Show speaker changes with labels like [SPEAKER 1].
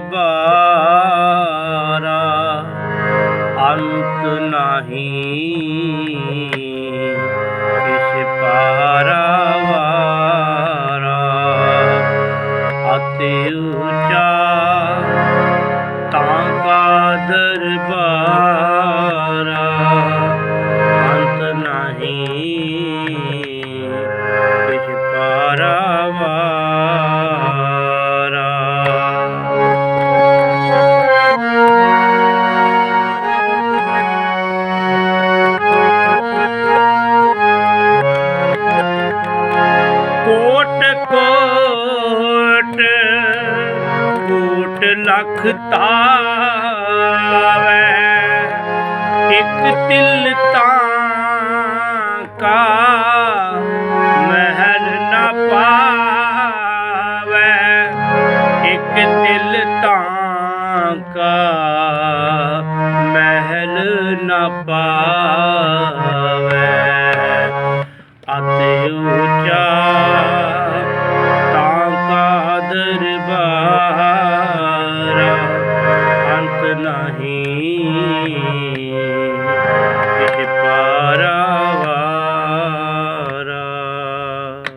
[SPEAKER 1] ਬਾਰਾ ਅੰਤ ਨਹੀਂ ਲੱਖ ਤਾਵੇ ਇੱਕ ਤਿਲ ਤਾਂ ਕਾ ਮਹਿਲ ਨਾ ਪਾਵੇ। ਇੱਕ ਤਿਲ ਤਾਂ ਕਾ ਮਹਿਲ ਨਾ ਪਾਵੇ ਦਰਬਾਰ ਅੰਤ ਨਹੀਂ